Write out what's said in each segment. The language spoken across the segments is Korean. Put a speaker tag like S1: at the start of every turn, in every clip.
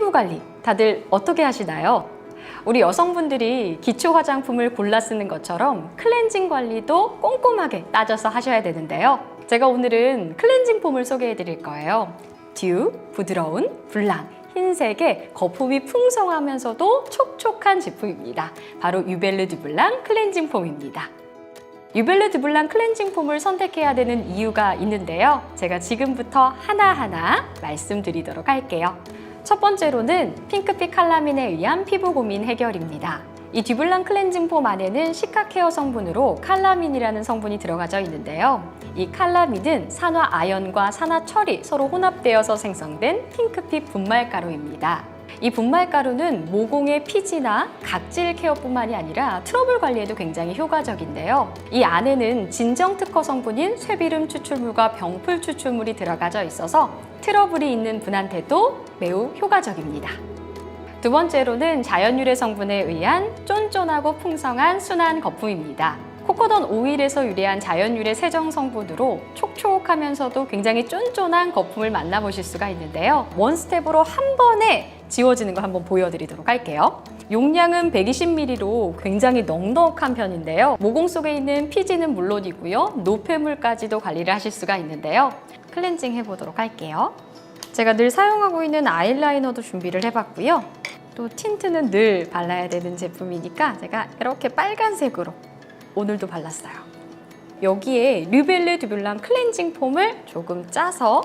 S1: 피부 관리 다들 어떻게 하시나요? 우리 여성분들이 기초 화장품을 골라 쓰는 것처럼 클렌징 관리도 꼼꼼하게 따져서 하셔야 되는데요. 제가 오늘은 클렌징 폼을 소개해 드릴 거예요. 듀, 부드러운, 블랑, 흰색의 거품이 풍성하면서도 촉촉한 제품입니다. 바로 유벨르 듀블랑 클렌징 폼입니다. 유벨르 드블랑 클렌징 폼을 선택해야 되는 이유가 있는데요. 제가 지금부터 하나하나 말씀드리도록 할게요. 첫 번째로는 핑크빛 칼라민에 의한 피부 고민 해결입니다. 이 듀블랑 클렌징 폼 안에는 시카 케어 성분으로 칼라민이라는 성분이 들어가져 있는데요. 이 칼라민은 산화 아연과 산화 철이 서로 혼합되어서 생성된 핑크빛 분말 가루입니다. 이 분말가루는 모공의 피지나 각질 케어뿐만이 아니라 트러블 관리에도 굉장히 효과적인데요. 이 안에는 진정 특허 성분인 쇠비름 추출물과 병풀 추출물이 들어가져 있어서 트러블이 있는 분한테도 매우 효과적입니다. 두 번째로는 자연 유래 성분에 의한 쫀쫀하고 풍성한 순한 거품입니다. 코코넛 오일에서 유래한 자연 유래 세정 성분으로 촉촉하면서도 굉장히 쫀쫀한 거품을 만나보실 수가 있는데요. 원 스텝으로 한 번에 지워지는 거 한번 보여드리도록 할게요. 용량은 120ml로 굉장히 넉넉한 편인데요. 모공 속에 있는 피지는 물론이고요. 노폐물까지도 관리를 하실 수가 있는데요. 클렌징 해보도록 할게요. 제가 늘 사용하고 있는 아이라이너도 준비를 해봤고요. 또 틴트는 늘 발라야 되는 제품이니까 제가 이렇게 빨간색으로 오늘도 발랐어요. 여기에 르벨레 듀블랑 클렌징 폼을 조금 짜서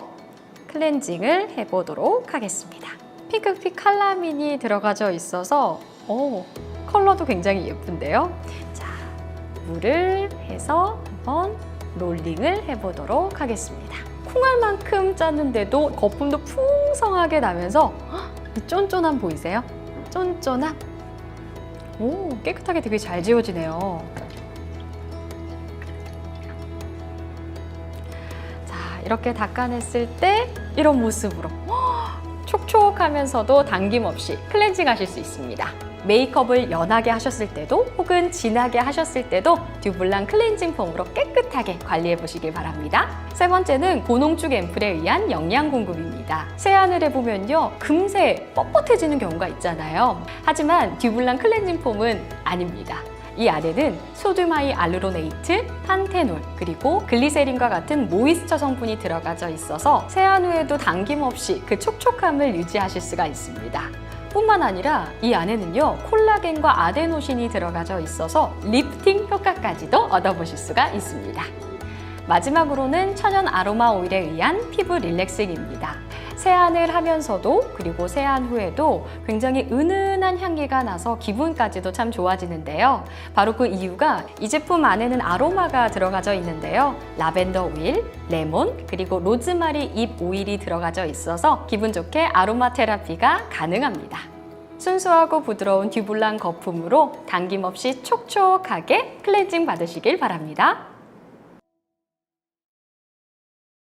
S1: 클렌징을 해보도록 하겠습니다. 핑크빛 칼라민이 들어가져 있어서 오, 컬러도 굉장히 예쁜데요. 자, 물을 해서 한번 롤링을 해보도록 하겠습니다. 콩알만큼 짰는데도 거품도 풍성하게 나면서 헉, 이 쫀쫀함 보이세요? 쫀쫀함. 오, 깨끗하게 되게 잘 지워지네요. 자, 이렇게 닦아냈을 때 이런 모습으로 헉, 촉촉하면서도 당김 없이 클렌징 하실 수 있습니다. 메이크업을 연하게 하셨을 때도 혹은 진하게 하셨을 때도 듀블랑 클렌징 폼으로 깨끗하게 관리해 보시길 바랍니다. 세 번째는 고농축 앰플에 의한 영양 공급입니다. 세안을 해보면요 금세 뻣뻣해지는 경우가 있잖아요. 하지만 듀블랑 클렌징 폼은 아닙니다. 이 안에는 소드마이 알루로네이트, 판테놀, 그리고 글리세린과 같은 모이스처 성분이 들어가져 있어서 세안 후에도 당김없이 그 촉촉함을 유지하실 수가 있습니다. 뿐만 아니라 이 안에는요 콜라겐과 아데노신이 들어가져 있어서 리프팅 효과까지도 얻어보실 수가 있습니다. 마지막으로는 천연 아로마 오일에 의한 피부 릴렉싱입니다. 세안을 하면서도 그리고 세안 후에도 굉장히 은은한 향기가 나서 기분까지도 참 좋아지는데요. 바로 그 이유가 이 제품 안에는 아로마가 들어가져 있는데요. 라벤더 오일, 레몬, 그리고 로즈마리 잎 오일이 들어가져 있어서 기분 좋게 아로마 테라피가 가능합니다. 순수하고 부드러운 듀블랑 거품으로 당김없이 촉촉하게 클렌징 받으시길 바랍니다.